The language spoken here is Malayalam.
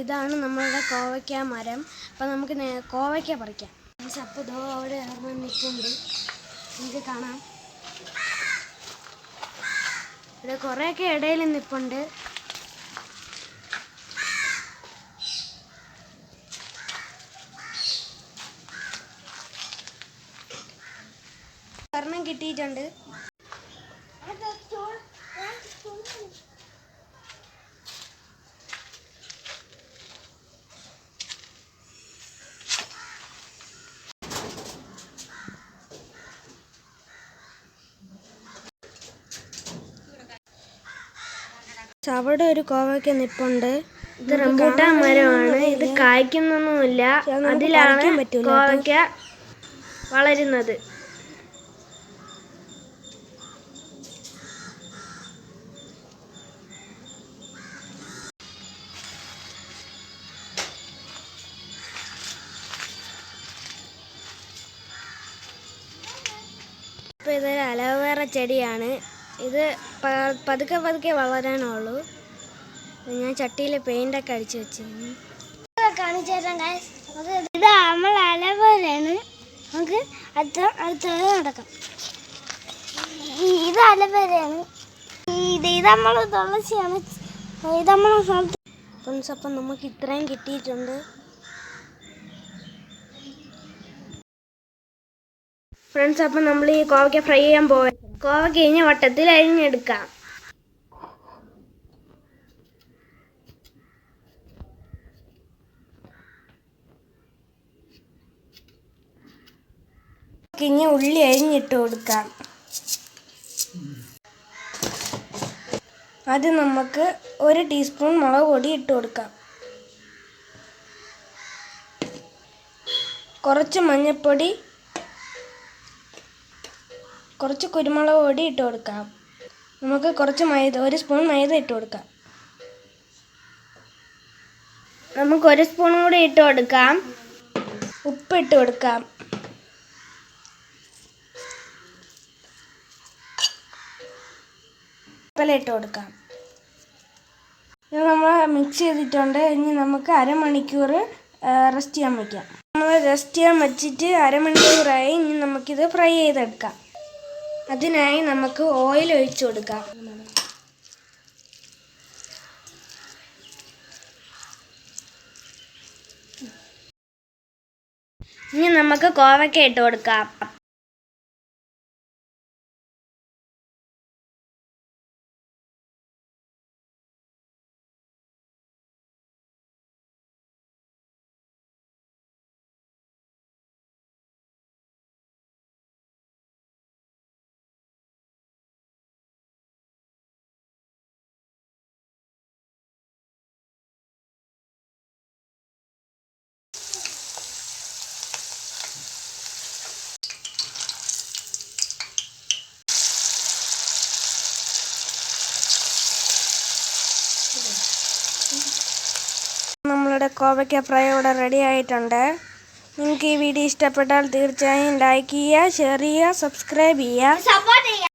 ഇതാണ് നമ്മളുടെ കോവയ്ക്ക മരം. അപ്പം നമുക്ക് കോവയ്ക്ക പറിക്കാം. അപ്പോൾ ദോ അവിടെ ഇറങ്ങാൻ നിൽക്കുന്നുണ്ട്. നമുക്ക് കാണാം. ഇവിടെ കുറേയൊക്കെ ഇടയിൽ നിൽപ്പുണ്ട് ഒരെണ്ണം കിട്ടിയിട്ടുണ്ട്. അവിടെ ഒരു കോവയ്ക്ക നിപ്പുണ്ട്. ഇത് റംബൂട്ടാൻ മരമാണ്. ഇത് കായ്ക്കുന്നൊന്നുമില്ല. അതിലാണ് കോവയ്ക്ക വളരുന്നത്. ഇപ്പോൾ ഇതൊരു അലോവേറ ചെടിയാണ്. ഇത് പതുക്കെ പതുക്കെ വളരാനുള്ളൂ. ഞാൻ ചട്ടിയിൽ പെയിന്റൊക്കെ അടിച്ചു വെച്ചിരുന്നു. കാണിച്ചു തരാം ഇത് നമ്മൾ അലവേറയാണ് നമുക്ക് അടുത്ത അടുത്തത് നടക്കാം. ഇത് അലവേറയാണ് ഇത് ഇത് നമ്മൾ തുളസിയാണ് ഇത് നമ്മൾ ഫ്രണ്ട്സ് അപ്പം നമുക്ക് ഇത്രയും കിട്ടിയിട്ടുണ്ട്. ഫ്രണ്ട്സ് അപ്പം നമ്മൾ ഈ കോവയ്ക്ക ഫ്രൈ ചെയ്യാൻ പോവാം കോവയ്ക്ക കഴിഞ്ഞ വട്ടത്തിൽ അരിഞ്ഞെടുക്കാം. ഇനി ഉള്ളി അരിഞ്ഞിട്ട് കൊടുക്കാം. അത് നമുക്ക് ഒരു ടീസ്പൂൺ മുളക് പൊടി ഇട്ട് കൊടുക്കാം. കുറച്ച് മഞ്ഞൾപ്പൊടി കുറച്ച് കുരുമുളക് പൊടി ഇട്ട് കൊടുക്കാം നമുക്ക് കുറച്ച് മൈദ ഒരു സ്പൂൺ മൈദ ഇട്ട് കൊടുക്കാം. നമുക്ക് ഒരു സ്പൂൺ കൂടി ഇട്ട് കൊടുക്കാം. ഉപ്പ് ഇട്ട് കൊടുക്കാം. ഇട്ട് കൊടുക്കാം. ഇത് നമ്മൾ മിക്സ് ചെയ്തിട്ടുണ്ട്. ഇനി നമുക്ക് അരമണിക്കൂർ റെസ്റ്റ് ചെയ്യാൻ വയ്ക്കാം നമ്മൾ റെസ്റ്റ് ചെയ്യാൻ വെച്ചിട്ട് അരമണിക്കൂറായി ഇനി നമുക്കിത് ഫ്രൈ ചെയ്തെടുക്കാം. അതിനായി നമുക്ക് ഓയിൽ ഒഴിച്ചു കൊടുക്കാം. ഇനി നമുക്ക് കോവയ്ക്ക ഇട്ട് കൊടുക്കാം നമ്മളുടെ കോവയ്ക്ക ഫ്രൈ ഇവിടെ റെഡി ആയിട്ടുണ്ട്. നിങ്ങൾക്ക് ഈ വീഡിയോ ഇഷ്ടപ്പെട്ടാൽ തീർച്ചയായും ലൈക്ക് ചെയ്യുക ഷെയർ ചെയ്യുക സബ്സ്ക്രൈബ് ചെയ്യുക. സപ്പോർട്ട് ചെയ്യാം